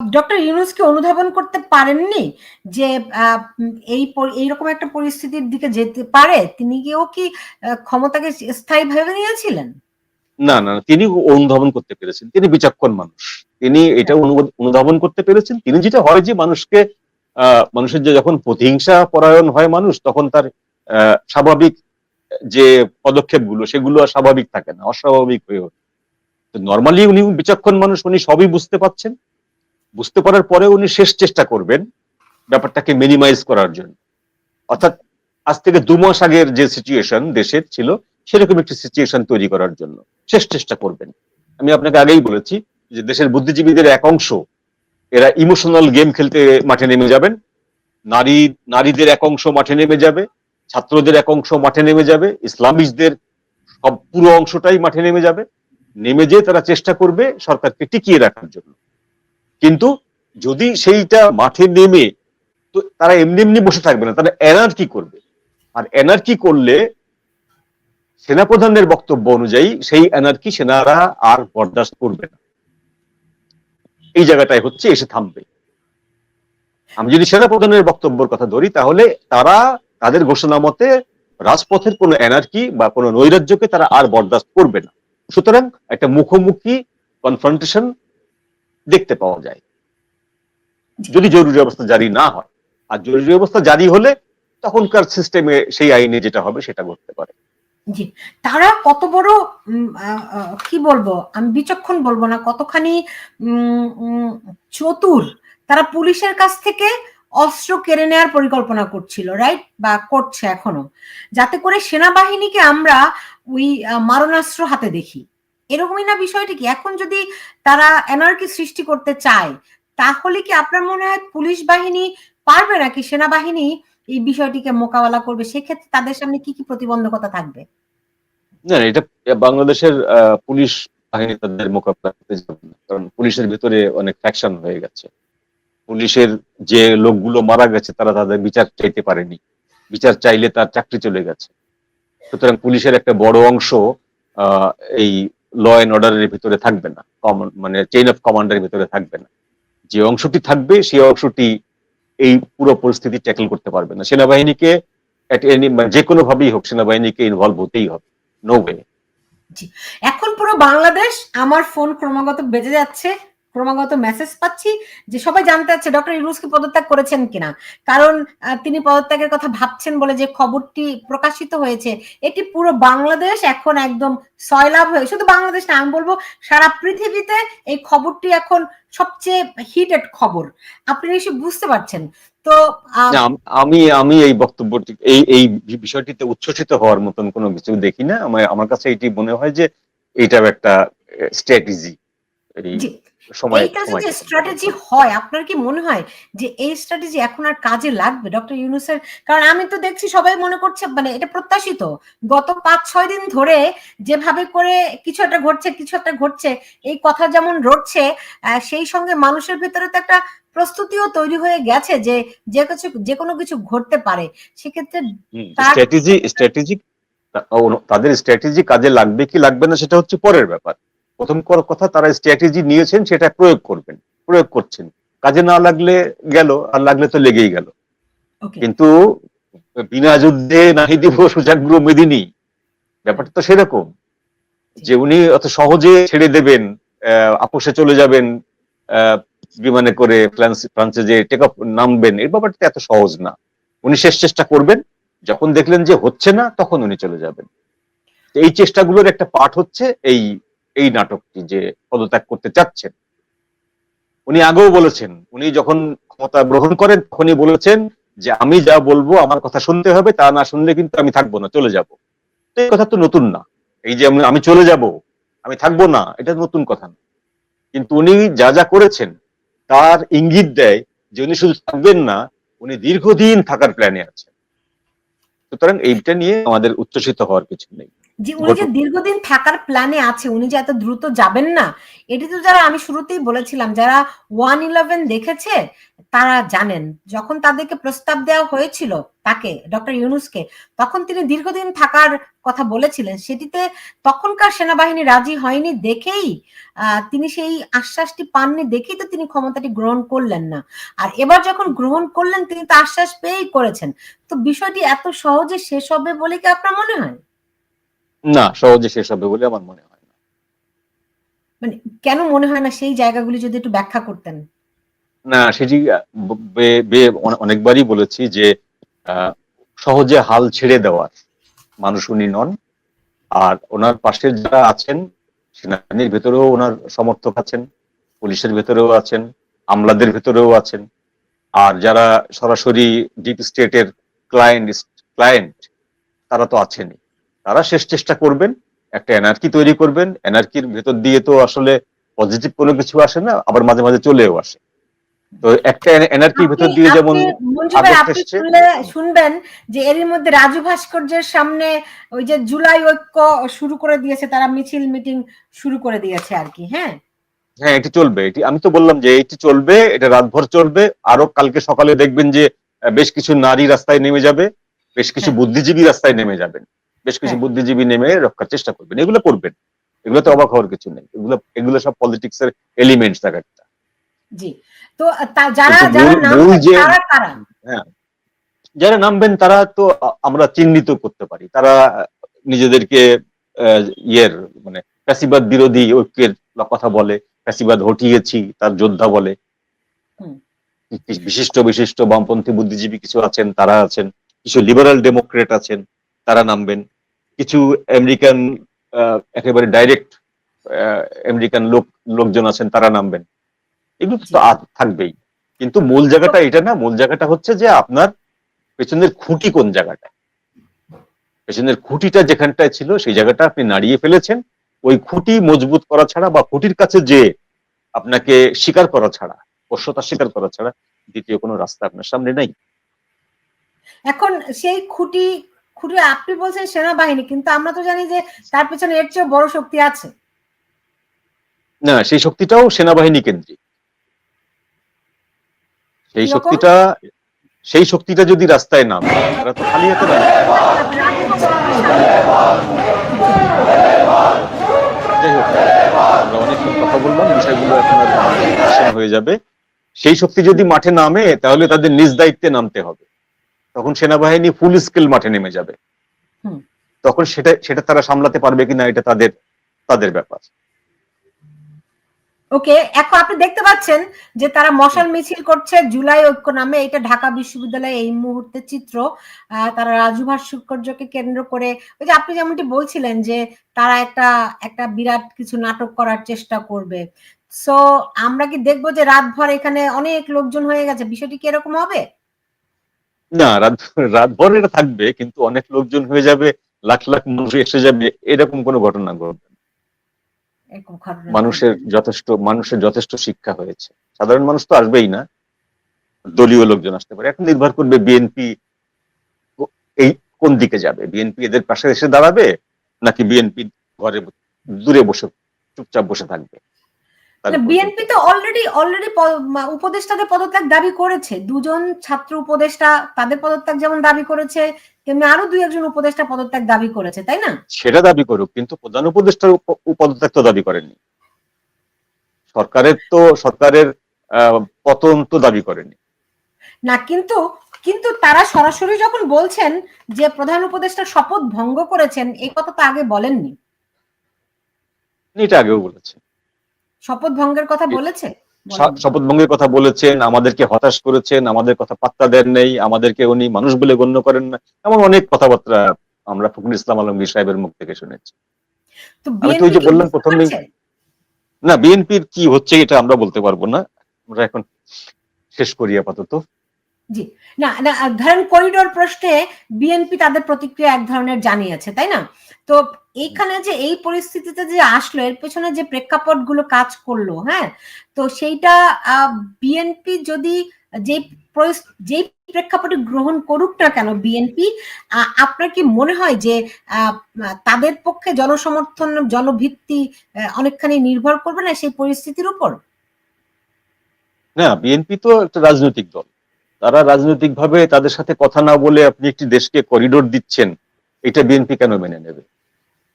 Doctor ইউনুসকে অনুধাবন করতে পারেননি যে এই এইরকম একটা পরিস্থিতির দিকে যেতে পারে, তিনি গিয়েও কি ক্ষমতাকে স্থায়ী ভেবে নিয়েছিলেন? না না তিনি অনুধাবন করতে পেরেছেন। তিনি বিচক্ষণ মানুষ। তিনি এটা অনুধাবন করতে পেরেছেন। তিনি যেটা হয় যে মানুষকে মানুষের যে যখন প্রতিহিংসা পরায়ণ হয় মানুষ, তখন তার স্বাভাবিক, যে পদক্ষেপগুলো, সেগুলো স্বাভাবিক থাকে না, অস্বাভাবিক হয়ে ওঠে। নর্মালি উনি বিচক্ষণ মানুষ, উনি সবই বুঝতে পাচ্ছেন বুঝতে পারার পরে উনি শেষ চেষ্টা করবেন ব্যাপারটাকে মিনিমাইজ করার জন্য। অর্থাৎ আজ থেকে দু মাস আগের যে সিচুয়েশন দেশের ছিল, সেরকম একটি সিচুয়েশন তৈরি করার জন্য শেষ চেষ্টা করবেন। আমি আপনাকে আগেই বলেছি যে দেশের বুদ্ধিজীবীদের এক অংশ, এরা ইমোশনাল গেম খেলতে মাঠে নেমে যাবেন। নারী, নারীদের এক অংশ মাঠে নেমে যাবে, ছাত্রদের এক অংশ মাঠে নেমে যাবে ইসলামিস্টদের সব পুরো অংশটাই মাঠে নেমে যাবে। নেমে যেয়ে তারা চেষ্টা করবে সরকারকে টিকিয়ে রাখার জন্য। কিন্তু যদি সেইটা মাঠে নেমে, তো তারা এমনি এমনি বসে থাকবে না তারা এনার্কি করবে? আর এনার্কি করলে সেনাপ্রধানের বক্তব্য অনুযায়ী সেই এনার্কি সেনারা আর বরদাস্ত করবে না। এই জায়গাটাই হচ্ছে এসে থামবে। আমি যদি সেনাপ্রধানের বক্তব্যের কথা ধরি, তাহলে তারা তাদের ঘোষণা মতে রাজপথের কোনো এনার্কি বা কোনো নৈরাজ্যকে তারা আর বরদাস্ত করবে না। সুতরাং একটা মুখোমুখি কনফ্রন্টেশন দেখতে পাওয়া যায়। যদি জরুরি অবস্থা জারি না হয়। আর জরুরি অবস্থা জারি হলে তখনকার সিস্টেমে সেই আইনে যেটা হবে সেটা করতে পারে। জি। তারা কত বড় কি বলব? আমি বিচক্ষণ বলব না। কতখানি চতুর। তারা পুলিশের কাছ থেকে অস্ত্র কেড়ে নেওয়ার পরিকল্পনা করছিল রাইট বা করছে এখনও। যাতে করে সেনাবাহিনীকে আমরা ওই মারণাস্ত্র হাতে দেখি। এরকমই না বিষয়টি কি? এখন যদি তারা এনার্কি সৃষ্টি করতে চায়, তাহলে কি আপনার মনে হয় পুলিশ বাহিনী পারবে নাকি সেনাবাহিনী এই বিষয়টিকে মোকাবেলা করবে? সেক্ষেত্রে তাদের সামনে কি কি প্রতিবন্ধকতা থাকবে? না এটা বাংলাদেশের পুলিশ বাহিনী তাদের মোকাবিলা করতে যাবে না। কারণ পুলিশের ভিতরে অনেক ফ্যাকশন হয়ে গেছে। পুলিশের যে লোকগুলো মারা গেছে, তারা তাদের বিচার চাইতে পারেনি। বিচার চাইলে তার চাকরি চলে গেছে। সুতরাং পুলিশের একটা বড় অংশ এই ল অ্যান্ড অর্ডারের ভিতরে থাকবে না। কমন মানে চেইন অফ কমান্ডের ভিতরে থাকবে না। যে অংশটি থাকবে, সেই অংশটি এই পুরো পরিস্থিতি ট্যাকল করতে পারবে না। সেনাবাহিনীকে মানে যে কোনো ভাবেই হোক, সেনাবাহিনীকে ইনভলভ হতেই হবে। নো ওয়ে এখন পুরো বাংলাদেশ, আমার ফোন ক্রমাগত বেজে যাচ্ছে। ক্রমাগত মেসেজ পাচ্ছি যে সবাই জানতে চাচ্ছে ডক্টর ইউনুস কি পদত্যাগ করেছেন কিনা। কারণ তিনি পদত্যাগের কথা ভাবছেন বলে যে খবরটি প্রকাশিত হয়েছে এটি পুরো বাংলাদেশ এখন একদম সয়লাভ হয়ে শুধু বাংলাদেশ না আমি বলব সারা পৃথিবীতে এই খবরটি এখন সবচেয়ে হিটেড খবর। আপনি নিশ্চয়ই বুঝতে পারছেন। তো আম- আমি এই বক্তব্যটি এই এই বিষয়টিতে উচ্ছ্বসিত হওয়ার মতন কোনো কিছু দেখি না। আমার আমার কাছে এটি মনে হয় যে এটাও একটা স্ট্র্যাটেজি সময় এইটা সময় যদি স্ট্র্যাটেজি হয় আপনার কি মনে হয় যে এই স্ট্র্যাটেজি এখন আর কাজে লাগবে? ডক্টর ইউনুসের কারণ আমি তো দেখছি সবাই মনে করছে মানে এটা প্রত্যাশিত। গত পাঁচ ছয় দিন ধরে যেভাবে করে কিছু একটা ঘটছে কিছু একটা ঘটছে এই কথা যেমন রটছে সেই সঙ্গে মানুষের ভিতরে তো একটা প্রস্তুতিও তৈরি হয়ে গেছে যে যে কিছু যে কোনো কিছু ঘটতে পারে। সেক্ষেত্রে স্ট্র্যাটেজি স্ট্র্যাটেজি তাদের স্ট্র্যাটেজি কাজে লাগবে কি লাগবে না সেটা হচ্ছে পরের ব্যাপার। প্রথম কথা তারা স্ট্র্যাটেজি নিয়েছেন সেটা প্রয়োগ করবেন প্রয়োগ করছেন। কাজে না লাগলে গেল আর লাগলে তো লেগেই গেল। কিন্তু বিনা যুদ্ধে নাহি দিব সুজাগ্র মেদিনী। ব্যাপারটা তো সেরকম। যে উনি অত সহজে ছেড়ে দেবেন আহ, আপোষে চলে যাবেন আহ, বিমানে করে ফ্রান্স যে টেক অফ নামবেন এই ব্যাপারটা এত সহজ না। উনি শেষ চেষ্টা করবেন। যখন দেখলেন যে হচ্ছে না তখন উনি চলে যাবেন। এই চেষ্টাগুলোর একটা পার্ট হচ্ছে এই এই নাটকটি যে পদত্যাগ করতে চাচ্ছেন। উনি আগেও বলেছেন, উনি যখন ক্ষমতা গ্রহণ করেন তখনই বলেছেন যে আমি যা বলব আমার কথা শুনতে হবে, তা না শুনলে কিন্তু আমি থাকব না, চলে যাব। তো এই কথা তো নতুন না। এই যে আমি- চলে যাব, আমি থাকব না, এটা নতুন কথা না। কিন্তু উনি যা যা করেছেন, তার ইঙ্গিত দেয় যে উনি শুধু থাকবেন না, উনি দীর্ঘদিন থাকার প্ল্যানে আছেন। সুতরাং এইটা নিয়ে আমাদের উচ্ছ্বসিত হওয়ার কিছু নেই। যে উনি যে দীর্ঘদিন থাকার প্ল্যানে আছে উনি যে এত দ্রুত যাবেন না এটি তো যারা আমি শুরুতেই বলেছিলাম যারা ওয়ান ইলেভেন দেখেছে তারা জানেন। যখন তাদেরকে প্রস্তাব দেওয়া হয়েছিল তাকে ডক্টর ইউনুসকে তখন তিনি দীর্ঘদিন থাকার কথা বলেছিলেন। সেটিতে তখনকার সেনাবাহিনী রাজি হয়নি দেখেই আহ, তিনি সেই আশ্বাসটি পাননি দেখেই তো তিনি ক্ষমতাটি গ্রহণ করলেন না। আর এবার যখন গ্রহণ করলেন তিনি তো আশ্বাস পেয়েই করেছেন। তো বিষয়টি এত সহজে শেষ হবে বলে কি আপনার মনে হয়? না সহজে শেষ হবে বলে আমার মনে হয় না। মানে কেন মনে হয় না সেই জায়গাগুলি যদি একটু ব্যাখ্যা করতেন? না সেটি অনেকবারই বলেছি যে সহজে হাল ছেড়ে দেওয়ার মানুষ উনি নন। আর ওনার পাশে যারা আছেন সেনাবাহিনীর ভেতরেও ওনার সমর্থক আছেন পুলিশের ভেতরেও আছেন আমলাদের ভেতরেও আছেন। আর যারা সরাসরি ডিপ স্টেটের ক্লায়েন্ট ক্লায়েন্ট তারা তো আছেনই। তারা শেষ চেষ্টা করবেন একটা এনার্কি তৈরি করবেন এনার্কির ভেতর দিয়ে তো আসলে পজিটিভ কোনো কিছু আসে না আবার মাঝে মাঝে চলেও আসে। তো একটা এনার্কির ভেতর দিয়ে যেমন শুনবেন যে এরই মধ্যে রাজু ভাস্কর্যের সামনে ওই যে জুলাই ঐক্য শুরু করে দিয়েছে তারা মিছিল মিটিং শুরু করে দিয়েছে আর কি হ্যাঁ? হ্যাঁ এটি চলবে। এটি আমি তো বললাম যে এটি চলবে এটা রাতভর চলবে। আরও কালকে সকালে দেখবেন যে বেশ কিছু নারী রাস্তায় নেমে যাবে বেশ কিছু হ্যাঁ। বুদ্ধিজীবী রাস্তায় নেমে যাবেন। বেশ কিছু হ্যাঁ। বুদ্ধিজীবী নেমে রক্ষার চেষ্টা করবেন। এগুলো করবেন। এগুলো তো অবাক হওয়ার কিছু নেই। এগুলো এগুলো সব পলিটিক্স এর এলিমেন্টস এক একটা। জি। তো যারা যারা নাম মূল যে- তারা কারা? যারা নামবেন তারা তো আমরা চিহ্নিত করতে পারি। তারা নিজেদেরকে ইয়ের মানে ফ্যাসিবাদ বিরোধী ঐক্যের কথা বলে ফ্যাসিবাদ হটিয়েছি তার যোদ্ধা বলে। বিশিষ্ট বিশিষ্ট বামপন্থী বুদ্ধিজীবী কিছু আছেন তারা আছেন। কিছু লিবারাল ডেমোক্রেট আছেন। তারা নামবেন। কিছু আমেরিকান একেবারে ডাইরেক্ট আমেরিকান লোক লোকজন আছেন তারা নামবেন। এগুলো তো থাকবেই। কিন্তু মূল জায়গাটা এটা না মূল জায়গাটা হচ্ছে যে আপনার পেছনের খুঁটি কোন জায়গাটা? পেছনের খুঁটিটা যেখানটায় ছিল সেই জায়গাটা আপনি নাড়িয়ে ফেলেছেন। ওই খুঁটি মজবুত করা ছাড়া বা খুঁটির কাছে যে আপনাকে স্বীকার করা ছাড়া পশ্যতা স্বীকার করা ছাড়া দ্বিতীয় কোনো রাস্তা আপনার সামনে নাই। এখন সেই খুঁটি খুঁটি আপনি বলছেন সেনাবাহিনী কিন্তু আমরা তো জানি যে তার পেছনে এর চেয়েও বড় শক্তি আছে। না সেই শক্তিটাও সেনাবাহিনী কেন্দ্রিক। সেই শক্তিটা সেই শক্তিটা যদি রাস্তায় নামে তারা তো খালি হাতে যাই হোক আমরা অনেকক্ষণ কথা বললাম বিষয়গুলো এখন আর হয়ে যাবে। সেই শক্তি যদি মাঠে নামে তাহলে তাদের নিজ দায়িত্বে নামতে হবে। তখন সেনাবাহিনী ফুল স্কেল মাঠে নেমে যাবে। তখন সেটা সেটা তারা সামলাতে পারবে কিনা এটা তাদের তাদের ব্যাপার। ওকে এখন আপনি দেখতে পাচ্ছেন যে তারা মশাল মিছিল করছে জুলাই ঐক্য নামে। এটা ঢাকা বিশ্ববিদ্যালয়ে এই মুহূর্তে চিত্র। তারা রাজু ভাস্কর্যকে কেন্দ্র করে ওই যে আপনি যেমনটি বলছিলেন যে তারা একটা একটা বিরাট কিছু নাটক করার চেষ্টা করবে। সো আমরা কি দেখব যে রাতভর এখানে অনেক লোকজন হয়ে গেছে? বিষয়টি কি এরকম হবে? না রাত রাতভর এটা থাকবে কিন্তু অনেক লোকজন হয়ে যাবে লাখ লাখ মানুষ এসে যাবে এরকম কোনো ঘটনা ঘটবে মানুষের যথেষ্ট মানুষের যথেষ্ট শিক্ষা হয়েছে। সাধারণ মানুষ তো আসবেই না। দলীয় লোকজন আসতে পারে। এখন নির্ভর করবে বিএনপি এই কোন দিকে যাবে। বিএনপি এদের পাশে এসে দাঁড়াবে নাকি বিএনপি ঘরে দূরে বসে চুপচাপ বসে থাকবে? বিএনপি তো অলরেডি অলরেডি উপদেষ্টাদের পদত্যাগ দাবি করেছে। দুজন ছাত্র উপদেষ্টা তাদের পদত্যাগ যেমন দাবি করেছে তেমনি আরও দুই একজন উপদেষ্টা পদত্যাগ দাবি করেছে তাই না? সেটা দাবি করুক কিন্তু প্রধান উপদেষ্টার উপ- পদত্যাগ তো দাবি করেননি। সরকারের তো সরকারের পতন তো দাবি করেনি না কিন্তু কিন্তু তারা সরাসরি যখন বলছেন যে প্রধান উপদেষ্টা শপথ ভঙ্গ করেছেন এই কথা তো আগে বলেননি। এটা আগেও বলেছে শপথ ভঙ্গের কথা বলেছে শপথ ভঙ্গের কথা বলেছেন আমাদেরকে হতাশ করেছেন আমাদের কথা পাত্তা দেন নেই আমাদেরকে উনি মানুষ বলে গণ্য করেন না এমন অনেক কথাবার্তা আমরা ফখরুল ইসলাম আলমগীর সাহেবের মুখ থেকে শুনেছি। আমি তো ওই যে বললাম প্রথম প্রথমেই- না বিএনপির কি হচ্ছে এটা আমরা বলতে পারব না। আমরা এখন শেষ করি আপাতত। জি। না না ধরেন করিডোর প্রশ্নে বিএনপি তাদের প্রতিক্রিয়া এক ধরনের জানিয়েছে, তাই না? তো এইখানে যে এই পরিস্থিতিতে যে আসলো, এর পেছনে যে প্রেক্ষাপটগুলো কাজ করল হ্যাঁ? তো সেইটা বিএনপি যদি যে যেই প্রেক্ষাপটে গ্রহণ করুক না কেন বিএনপি আপনার কি মনে হয় যে তাদের পক্ষে জনসমর্থন, জনভিত্তি অনেকখানি নির্ভর করবে না সেই পরিস্থিতির উপর? না বিএনপি তো একটা রাজনৈতিক দল। তারা রাজনৈতিক ভাবে তাদের সাথে কথা না বলে আপনি একটি দেশকে করিডোর দিচ্ছেন, এটা বিএনপি কেন মেনে নেবে?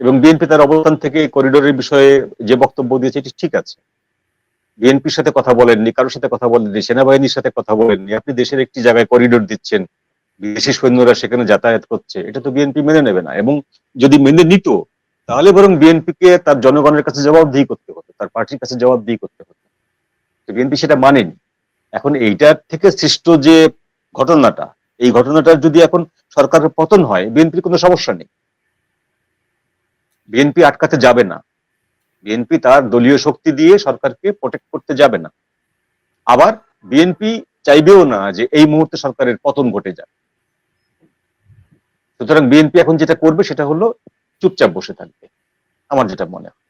এবং বিএনপি তার অবস্থান থেকে করিডোরের বিষয়ে যে বক্তব্য দিয়েছে, এটি ঠিক আছে। বিএনপির সাথে কথা বলেননি, কারোর সাথে কথা বলেননি, সেনাবাহিনীর সাথে কথা বলেননি, আপনি দেশের একটি জায়গায় করিডোর দিচ্ছেন, বিদেশি সৈন্যরা সেখানে যাতায়াত করছে, এটা তো বিএনপি মেনে নেবে না। এবং যদি মেনে নিত, তাহলে বরং বিএনপিকে তার জনগণের কাছে জবাবদিহি করতে হতো, তার পার্টির কাছে জবাবদিহি করতে হতো। বিএনপি সেটা মানেনি। এখন এইটার থেকে সৃষ্ট যে ঘটনাটা, এই ঘটনাটার যদি এখন সরকারের পতন হয়, বিএনপির কোনো সমস্যা নেই। বিএনপি আটকাতে যাবে না। বিএনপি তার দলীয় শক্তি দিয়ে সরকারকে প্রোটেক্ট করতে যাবে না। আবার বিএনপি চাইবেও না যে এই মুহূর্তে সরকারের পতন ঘটে যায় সুতরাং বিএনপি এখন যেটা করবে সেটা হলো চুপচাপ বসে থাকবে, আমার যেটা মনে হয়।